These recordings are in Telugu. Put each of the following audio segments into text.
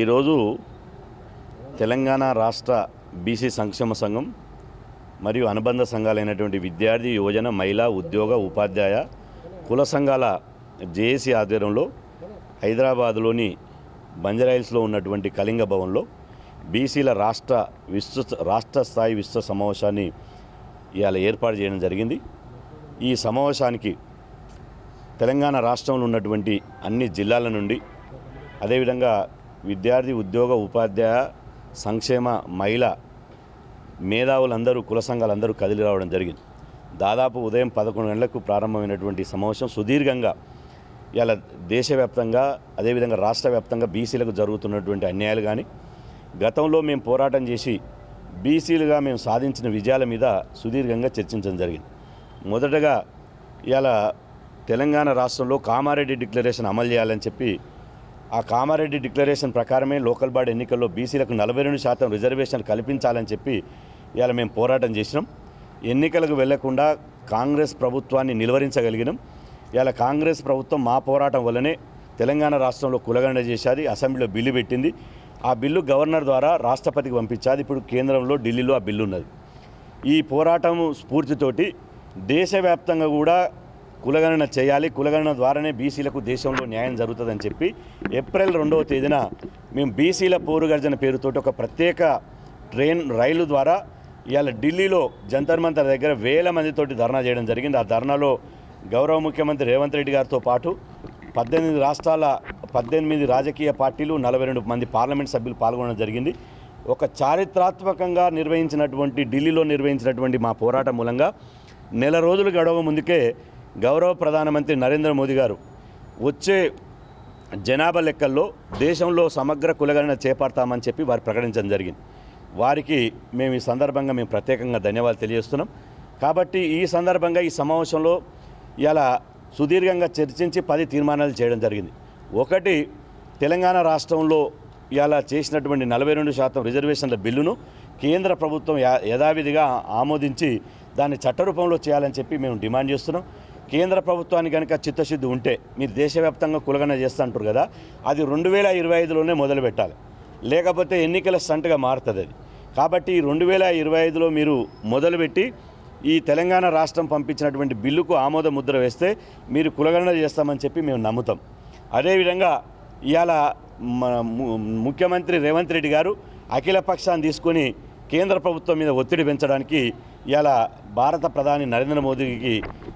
ఈరోజు తెలంగాణ రాష్ట్ర బీసీ సంక్షేమ సంఘం మరియు అనుబంధ సంఘాలైనటువంటి విద్యార్థి యువజన మహిళా ఉద్యోగ ఉపాధ్యాయ కుల సంఘాల జేఏసీ ఆధ్వర్యంలో హైదరాబాద్లోని బంజరాయిల్స్లో ఉన్నటువంటి కళింగ భవన్లో బీసీల రాష్ట్ర విస్తృత రాష్ట్ర స్థాయి విస్తృత సమావేశాన్ని ఇవాళ ఏర్పాటు చేయడం జరిగింది. ఈ సమావేశానికి తెలంగాణ రాష్ట్రంలో ఉన్నటువంటి అన్ని జిల్లాల నుండి అదేవిధంగా విద్యార్థి ఉద్యోగ ఉపాధ్యాయ సంక్షేమ మహిళ మేధావులందరూ కుల సంఘాలందరూ కదిలి రావడం జరిగింది. దాదాపు ఉదయం పదకొండు గంటలకు ప్రారంభమైనటువంటి సమావేశం సుదీర్ఘంగా ఇలా దేశవ్యాప్తంగా అదేవిధంగా రాష్ట్ర వ్యాప్తంగా బీసీలకు జరుగుతున్నటువంటి అన్యాయాలు కానీ గతంలో మేము పోరాటం చేసి బీసీలుగా మేము సాధించిన విజయాల మీద సుదీర్ఘంగా చర్చించడం జరిగింది. మొదటగా ఇవాళ తెలంగాణ రాష్ట్రంలో కామారెడ్డి డిక్లరేషన్ అమలు చేయాలని చెప్పి ఆ కామారెడ్డి డిక్లరేషన్ ప్రకారమే లోకల్ బాడీ ఎన్నికల్లో బీసీలకు నలభై రెండు శాతం రిజర్వేషన్ కల్పించాలని చెప్పి ఇవాళ మేము పోరాటం చేసినాం. ఎన్నికలకు వెళ్ళకుండా కాంగ్రెస్ ప్రభుత్వాన్ని నిలువరించగలిగినాం. ఇవాళ కాంగ్రెస్ ప్రభుత్వం మా పోరాటం వల్లనే తెలంగాణ రాష్ట్రంలో కులగండ చేసేది అసెంబ్లీలో బిల్లు పెట్టింది. ఆ బిల్లు గవర్నర్ ద్వారా రాష్ట్రపతికి పంపించాది. ఇప్పుడు కేంద్రంలో ఢిల్లీలో ఆ బిల్లు ఉన్నది ఈ పోరాటం స్ఫూర్తితోటి దేశవ్యాప్తంగా కూడా కులగణన చేయాలి. కులగణన ద్వారానే బీసీలకు దేశంలో న్యాయం జరుగుతుందని చెప్పి ఏప్రిల్ రెండవ తేదీన మేము బీసీల పోరుగర్జన పేరుతోటి ఒక ప్రత్యేక ట్రైన్ రైలు ద్వారా ఇవాళ ఢిల్లీలో జంతర్ మంతర్ దగ్గర వేల మందితోటి ధర్నా చేయడం జరిగింది. ఆ ధర్నాలో గౌరవ ముఖ్యమంత్రి రేవంత్ రెడ్డి గారితో పాటు పద్దెనిమిది రాష్ట్రాల పద్దెనిమిది రాజకీయ పార్టీలు నలభై రెండు మంది పార్లమెంట్ సభ్యులు పాల్గొనడం జరిగింది. ఒక చారిత్రాత్మకంగా నిర్వహించినటువంటి ఢిల్లీలో నిర్వహించినటువంటి మా పోరాటం మూలంగా నెల రోజులు గడవ ముందుకే గౌరవ ప్రధానమంత్రి నరేంద్ర మోదీ గారు వచ్చే జనాభా లెక్కల్లో దేశంలో సమగ్ర కులగణన చేపడతామని చెప్పి వారు ప్రకటించడం జరిగింది. వారికి మేము ఈ సందర్భంగా మేము ప్రత్యేకంగా ధన్యవాదాలు తెలియజేస్తున్నాం. కాబట్టి ఈ సందర్భంగా ఈ సమావేశంలో ఇలా సుదీర్ఘంగా చర్చించి పది తీర్మానాలు చేయడం జరిగింది. ఒకటి తెలంగాణ రాష్ట్రంలో ఇలా చేసినటువంటి నలభై రెండు శాతం రిజర్వేషన్ల బిల్లును కేంద్ర ప్రభుత్వం యా- యథావిధిగా ఆమోదించి దాన్ని చట్టరూపంలో చేయాలని చెప్పి మేము డిమాండ్ చేస్తున్నాం. కేంద్ర ప్రభుత్వానికి కనుక చిత్తశుద్ధి ఉంటే మీరు దేశవ్యాప్తంగా కులగన చేస్తుంటారు కదా అది రెండు వేల ఇరవై ఐదులోనే మొదలు పెట్టాలి లేకపోతే ఎన్నికల స్టంట్గా మారుతుంది అది. కాబట్టి రెండు వేల ఇరవై ఐదులో మీరు మొదలుపెట్టి ఈ తెలంగాణ రాష్ట్రం పంపించినటువంటి బిల్లుకు ఆమోద ముద్ర వేస్తే మీరు కులగణన చేస్తామని చెప్పి మేము నమ్ముతాం. అదేవిధంగా ఇవాళ ముఖ్యమంత్రి రేవంత్ రెడ్డి గారు అఖిల పక్షాన్ని తీసుకొని కేంద్ర ప్రభుత్వం మీద ఒత్తిడి పెంచడానికి ఇవాళ భారత ప్రధాని నరేంద్ర మోదీకి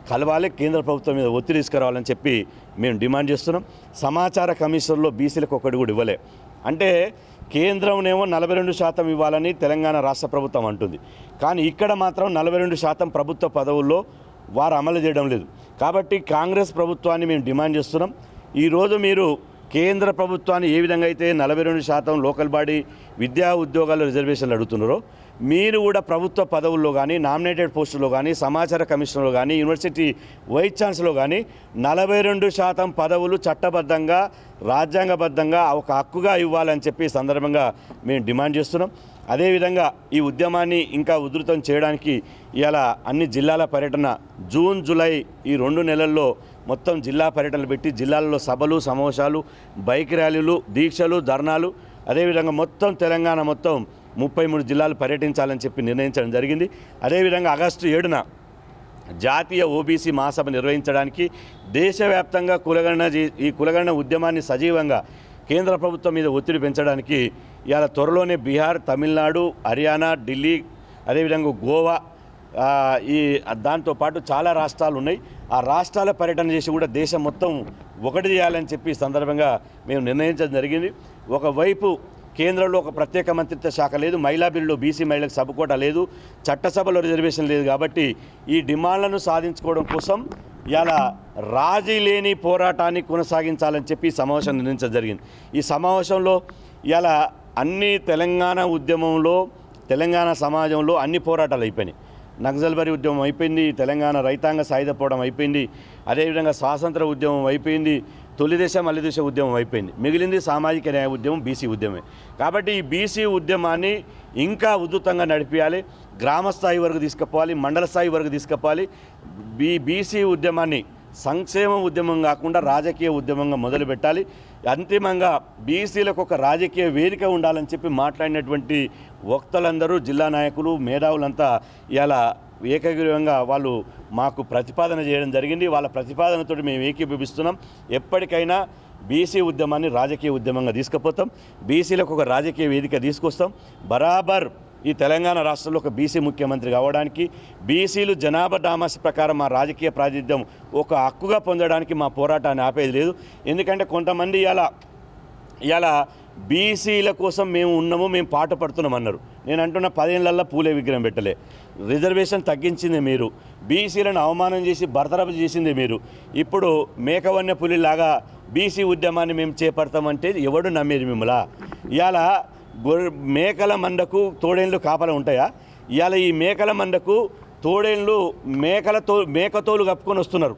కలవాలి కేంద్ర ప్రభుత్వం మీద ఒత్తిడి తీసుకురావాలని చెప్పి మేము డిమాండ్ చేస్తున్నాం. సమాచార కమిషన్లో బీసీలకు ఒకటి కూడా ఇవ్వలే. అంటే కేంద్రంనేమో నలభై రెండు శాతం ఇవ్వాలని తెలంగాణ రాష్ట్ర ప్రభుత్వం అంటుంది. కానీ ఇక్కడ మాత్రం నలభై రెండు శాతం ప్రభుత్వ పదవుల్లో వారు అమలు చేయడం లేదు. కాబట్టి కాంగ్రెస్ ప్రభుత్వాన్ని మేము డిమాండ్ చేస్తున్నాం. ఈరోజు మీరు కేంద్ర ప్రభుత్వాన్ని ఏ విధంగా అయితే నలభై రెండు శాతం లోకల్ బాడీ విద్యా ఉద్యోగాల రిజర్వేషన్లు అడుగుతున్నారో మీరు కూడా ప్రభుత్వ పదవుల్లో కానీ నామినేటెడ్ పోస్టుల్లో కానీ సమాచార కమిషన్లో కానీ యూనివర్సిటీ వైస్ ఛాన్సలర్లో కానీ నలభై రెండు శాతం పదవులు చట్టబద్ధంగా రాజ్యాంగబద్ధంగా ఒక హక్కుగా ఇవ్వాలని చెప్పి సందర్భంగా మేము డిమాండ్ చేస్తున్నాం. అదేవిధంగా ఈ ఉద్యమాన్ని ఇంకా ఉధృతం చేయడానికి ఇలా అన్ని జిల్లాల పర్యటన జూన్ జూలై ఈ రెండు నెలల్లో మొత్తం జిల్లా పర్యటనలు పెట్టి జిల్లాల్లో సభలు సమావేశాలు బైక్ ర్యాలీలు దీక్షలు ధర్నాలు అదేవిధంగా మొత్తం తెలంగాణ మొత్తం ముప్పై మూడు జిల్లాలు పర్యటించాలని చెప్పి నిర్ణయించడం జరిగింది. అదేవిధంగా ఆగస్టు ఏడున జాతీయ ఓబీసీ మహాసభ నిర్వహించడానికి దేశవ్యాప్తంగా కులగణన ఈ కులగణన ఉద్యమాన్ని సజీవంగా కేంద్ర ప్రభుత్వం మీద ఒత్తిడి పెంచడానికి ఇవాళ త్వరలోనే బీహార్ తమిళనాడు హర్యానా ఢిల్లీ అదేవిధంగా గోవా ఈ దాంతోపాటు చాలా రాష్ట్రాలు ఉన్నాయి. ఆ రాష్ట్రాల పర్యటన చేసి కూడా దేశం మొత్తం ఒకటి చేయాలని చెప్పి సందర్భంగా మేము నిర్ణయించడం జరిగింది. ఒకవైపు కేంద్రంలో ఒక ప్రత్యేక మంత్రిత్వ శాఖ లేదు మహిళా బిల్లులో బీసీ మహిళలకు సభకోట లేదు చట్టసభలో రిజర్వేషన్ లేదు కాబట్టి ఈ డిమాండ్లను సాధించుకోవడం కోసం ఇలా రాజీ లేని పోరాటాన్ని కొనసాగించాలని చెప్పి ఈ సమావేశం నిర్ణయించడం జరిగింది. ఈ సమావేశంలో ఇలా అన్ని తెలంగాణ ఉద్యమంలో తెలంగాణ సమాజంలో అన్ని పోరాటాలు అయిపోయినాయి. నక్సల్బరీ ఉద్యమం అయిపోయింది తెలంగాణ రైతాంగ సాయుధ పోవడం అయిపోయింది అదేవిధంగా స్వాతంత్ర ఉద్యమం అయిపోయింది తొలి దశ మల్లి ఉద్యమం అయిపోయింది. మిగిలింది సామాజిక న్యాయ ఉద్యమం బీసీ ఉద్యమే. కాబట్టి ఈ బీసీ ఉద్యమాన్ని ఇంకా ఉధృతంగా నడిపించాలి గ్రామ స్థాయి వరకు తీసుకుపోవాలి మండల స్థాయి వరకు తీసుకుపోవాలి. బీ బీసీ ఉద్యమాన్ని సంక్షేమ ఉద్యమం కాకుండా రాజకీయ ఉద్యమంగా మొదలుపెట్టాలి అంతిమంగా బీసీలకు ఒక రాజకీయ వేదిక ఉండాలని చెప్పి మాట్లాడినటువంటి వక్తలందరూ జిల్లా నాయకులు మేధావులంతా ఇలా ఏకగ్రీవంగా వాళ్ళు మాకు ప్రతిపాదన చేయడం జరిగింది. వాళ్ళ ప్రతిపాదనతో మేము ఏకీభవిస్తున్నాం. ఎప్పటికైనా బీసీ ఉద్యమాన్ని రాజకీయ ఉద్యమంగా తీసుకుపోతాం. బీసీలకు ఒక రాజకీయ వేదిక తీసుకొస్తాం. బరాబర్ ఈ తెలంగాణ రాష్ట్రంలో ఒక బీసీ ముఖ్యమంత్రి కావడానికి బీసీలు జనాభా డామస్ ప్రకారం మా రాజకీయ ప్రాతినిధ్యం ఒక హక్కుగా పొందడానికి మా పోరాటాన్ని ఆపేది లేదు. ఎందుకంటే కొంతమంది ఇలా ఇలా బీసీల కోసం మేము ఉన్నాము మేము పాట పడుతున్నాం అన్నారు. నేను అంటున్న పదేళ్ళల్లో పూలే విగ్రహం పెట్టలే. రిజర్వేషన్ తగ్గించింది మీరు. బీసీలను అవమానం చేసి బర్తరఫ్ చేసింది మీరు. ఇప్పుడు మేకవన్య పులిలాగా బీసీ ఉద్యమాన్ని మేము చేపడతామంటే ఎవడు నమ్మేది మిమ్మలా ఇలా మేకల మందకు తోడేళ్ళు కాపలా ఉంటాయా? ఇవాళ ఈ మేకల మందకు తోడేళ్ళు మేకలతో మేకతోలు కప్పుకొని వస్తున్నారు.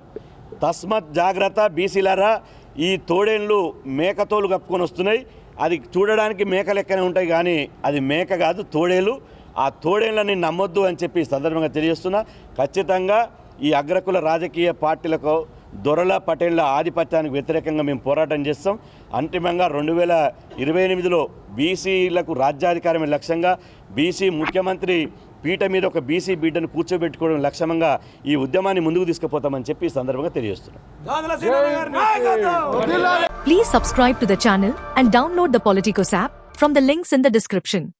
తస్మత్ జాగ్రత్త బీసీలారా ఈ తోడేళ్ళు మేకతోలు కప్పుకొని వస్తున్నాయి. అది చూడడానికి మేక లెక్కనే ఉంటాయి కానీ అది మేక కాదు తోడేలు ఆ తోడేళ్ళని నమ్మొద్దు అని చెప్పి సందర్భంగా తెలియజేస్తున్నా. ఖచ్చితంగా ఈ అగ్రకుల రాజకీయ పార్టీలకు దొరల పటేళ్ళ ఆధిపత్యానికి వ్యతిరేకంగా మేము పోరాటం చేస్తాం. అంతిమంగా రెండు వేల ఇరవై ఎనిమిదిలో బీసీలకు రాజ్యాధికారమే లక్ష్యంగా బీసీ ముఖ్యమంత్రి పీట మీద ఒక బీసీ బిడ్డను కూర్చోబెట్టుకోవడం లక్ష్యంగా ఈ ఉద్యమాన్ని ముందుకు తీసుకుపోతామని చెప్పి ఈ సందర్భంగా తెలియజేస్తున్నాం. గాజుల సీనన్న గారి నాయకత్వం! Please subscribe to the channel and download the Politicos app from the